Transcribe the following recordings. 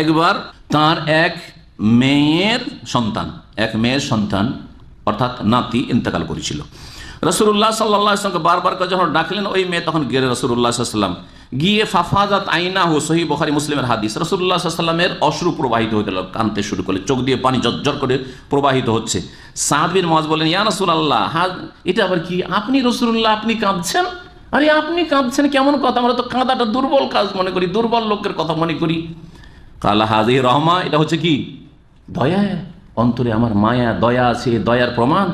একবার তার এক মেয়ের সন্তান, এক মেয়ের সন্তান, অর্থাৎ নাতি ইন্তেকাল করেছিল। রসুল্লাহ সাল্লাহামকে বারবার করে যখন ডাকলেন, ওই মেয়ে তখন গেলে রসুল্লাহ সাল্লাম গিয়ে ফাফাজাত আইনা হো সহি বখারি মুসলিমের হাদিস। রসুল্লাহ সাল্লামের অশ্রু প্রবাহিত হয়ে গেল কানতে শুরু করলে, চোখ দিয়ে পানি জর্জর করে প্রবাহিত হচ্ছে। সাহাবির মজ বলেন ইয়া রসুল আল্লাহ এটা আবার কি? আপনি রসুল্লাহ আপনি কাঁদছেন? আরে, আপনি কাঁদছেন, কেমন কথা? আমরা তো কাঁদাটা দুর্বল কাজ মনে করি, দুর্বল লোকের কথা মনে করি। কালা হাজি রহমা, এটা হচ্ছে কি? দয়া, অন্তরে আমার মায়া, দয়া আছে, দয়ার প্রমাণ।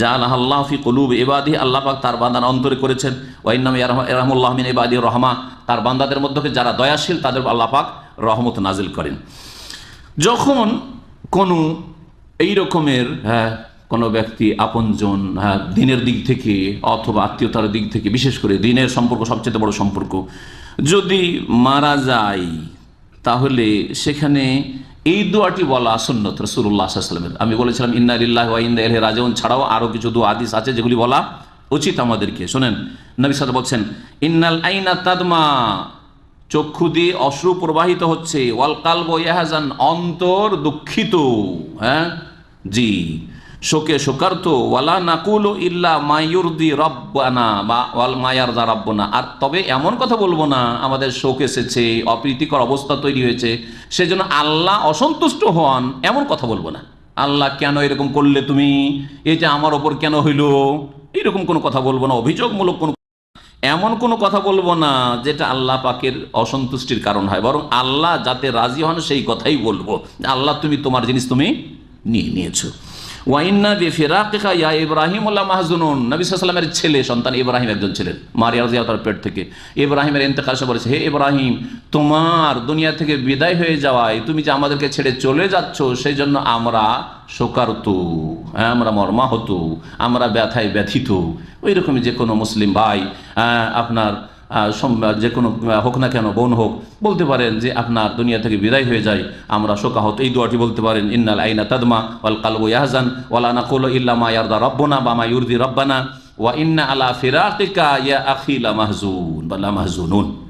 যা আল্লাহ আল্লাহ ফি কলুব এবাদি আল্লাহ পাক তার বান্দার অন্তরে করেছেন। ওয়াইনাম রহমুল্লাহ মিন এবাদি রহমা। তার বান্দাদের মধ্যে যারা দয়াশীল, তাদের আল্লাহ পাক রহমত নাজিল করেন। যখন কোনো এই রকমের হ্যাঁ কোনো ব্যক্তি আপনজন হ্যাঁ দিনের দিক থেকে অথবা আত্মীয়তার দিক থেকে, বিশেষ করে দিনের সম্পর্ক সবচেয়ে বড় সম্পর্ক, যদি মারা যায় তাহলে সেখানে এই দোয়াটি বলা সুন্নত রসুল্লাহ সাল্লামের আমি বলেছিলাম, ইন্না ইল্লাহ ওয়াইন্দা এলহে রাজন ছাড়াও আরও কিছু দু আদিস আছে যেগুলি বলা উচিত আমাদেরকে। শোনেন, নবী সাদ বলছেন, ইন্নাল আইনা তাদমা চক্ষু দিয়ে অশ্রু প্রবাহিত হচ্ছে, ওয়াল কালব ইয়াহাজান অন্তর দুঃখিত। হ্যাঁ? জি। শোকে শোকার্ত, ওয়ালা নাকুল ইল্লা মায়ুরদি রব্বানা বা ওয়াল মায়ারদা রব্বনা। আর তবে এমন কথা বলব না, আমাদের শোক এসেছে, অপ্রীতিকর অবস্থা তৈরি হয়েছে, সেজন্য আল্লাহ অসন্তুষ্ট হন, এমন কথা বলব না। আল্লাহ কেন এরকম করলে তুমি? এটা আমার ওপর কেন হইল? এরকম কোনো কথা বলব না, অভিযোগমূলক কোনো এমন কোনো কথা বলব না, যেটা আল্লাহ পাকের অসন্তুষ্টির কারণ হয়। বরং আল্লাহ যাতে রাজি হন, সেই কথাই বলব। আল্লাহ তুমি তোমার জিনিস তুমি নিয়ে নিয়েছো। ওয়াইন্না বে ফেরাকা ইয়া ইব্রাহিম উল্লাহ মাহজুনুন। নবী সাল্লামের ছেলে, সন্তান ইব্রাহিম একজন ছিলেন। মারিয়া রাজিয়া পেট থেকে। ইব্রাহিমের ইন্তেকাল সে বলেছে, হে ইব্রাহিম, তোমার দুনিয়া থেকে বিদায় হয়ে যাওয়ায় তুমি যে আমাদেরকে ছেড়ে চলে যাচ্ছ সেই জন্য আমরা শোকারত হ্যাঁ আমরা মর্মাহত, আমরা ব্যথায় ব্যথিত। ওই রকমই যে কোনো মুসলিম ভাই আপনার যে কোনো হোক না কেন, বোন হোক, বলতে পারেন যে আপনার দুনিয়া থেকে বিদায় হয়ে যায় আমরা শোকাহত, এই দোয়াটি বলতে পারেন, ইন্নাল আইনা তাদমা ওয়াল কালবু ইয়াহজান ওয়ালা নাকুল ইল্লামা ইয়ারদা রব্বনা বা মা ইউরদি রব্বানা ওয়া ইন্না আলা ফিরাকিকা ইয়া আখিলা মাহজুন বা লা মাহজুনুন।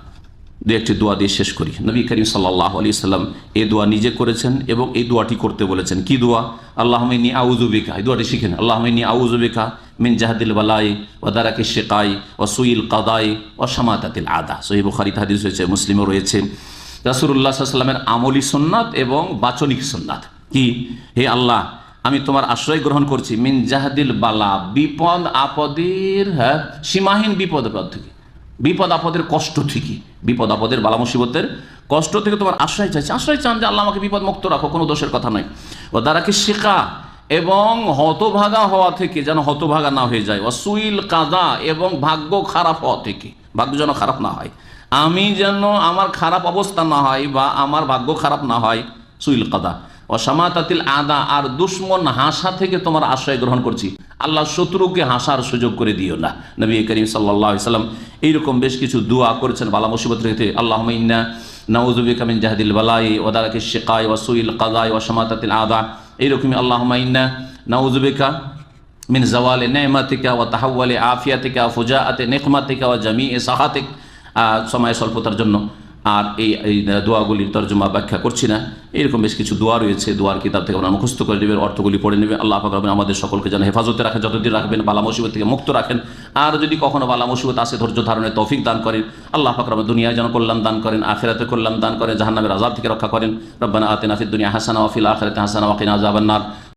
দু একটি দোয়া দিয়ে শেষ করি। নবী করিম সাল্লাহ আলি সাল্লাম এই দোয়া নিজে করেছেন এবং এই দোয়াটি করতে বলেছেন। কি দোয়া? আল্লাহ মিনী আউজুবিকা এই দোয়াটি শিখেন। আল্লাহ মিনী আউজুবিকা মিন জাহাদিল বালাই ও দারাকে শেকাই ও সুইল কাদাই ও সামাতাতিল আদা। সহি বুখারি হাদিস হয়েছে মুসলিমও রয়েছে। রাসুল্লাহ সাল্লামের আমলি সুন্নাত এবং বাচনিক সুন্নাত। কি? হে আল্লাহ, আমি তোমার আশ্রয় গ্রহণ করছি। মিন জাহাদিল বালা, বিপদ আপদের হ্যাঁ সীমাহীন বিপদ থেকে। বিপদ আপদের কষ্ট থেকে বিপদ আপদের বালা মুসিবতের কষ্ট থেকে তোমার আশ্রয় চাইছে। আশ্রয় চান যে আল্লাহ আমাকে বিপদ মুক্ত রাখো, কোনো দোষের কথা নয় ও দ্বারা কি শেখা এবং হতভাগা হওয়া থেকে যেন হতভাগা না হয়ে যায়। অসুইল কাদা এবং ভাগ্য খারাপ হওয়া থেকে, ভাগ্য যেন খারাপ না হয়। আমি যেন আমার খারাপ অবস্থা না হয় বা আমার ভাগ্য খারাপ না হয়, সুইল কাদা। অসামাতাতিল আদা আর দুশ্মন হাসা থেকে তোমার আশ্রয় গ্রহণ করছি। আল্লাহ শত্রুকে হাসার সুযোগ করে দিও না। নবী করিম সাল্লাহ সাল্লাম এইরকম বেশ কিছু দোয়া করেছেন বালা মুসিবত রেখে আল্লাহ ইন্না নাউজুবি কামিন জাহাদিল বালাই ওদারাকে শেকায় ওয়াসুইল কাদায় ওয়াসামাতাতিল আদা। এইরকমই আল্লাহ ইন্না নাউজুবিকা মিন জওয়ালে নেমাতিকা ওয়া তাহাওয়ালে আফিয়াতিকা ফুজাআতে নেকমাতিকা ওয়া জামি এ সাহাতিক সময় স্বল্পতার জন্য। আর এই দোয়াগুলির তর্জমা ব্যাখ্যা করছি না। এরকম বেশ কিছু দোয়া রয়েছে, দোয়ার কিতাব থেকে আমরা মুখস্থ করে নেবেন অর্থগুলি পড়ে নেবেন আল্লাহ পাক রব্বুল আমাদের সকলকে যেন হেফাজতে রাখেন যতদিন রাখবেন, বালা মুসিবত থেকে মুক্ত রাখেন। আর যদি কখনো বালা মুসিবত আসে, ধৈর্য ধারণের তৌফিক দান করেন। আল্লাহ পাক রব্বুল দুনিয়ায় যেন কল্যাণ দান করেন, আখেরাতে কল্যাণ দান করেন, জাহান্নামের আযাব থেকে রক্ষা করেন। রব্বানা আতিনা ফিদ দুনিয়া হাসানা ওয়া ফিল আখিরাতি হাসানা ওয়া কিনা আযাবান নার।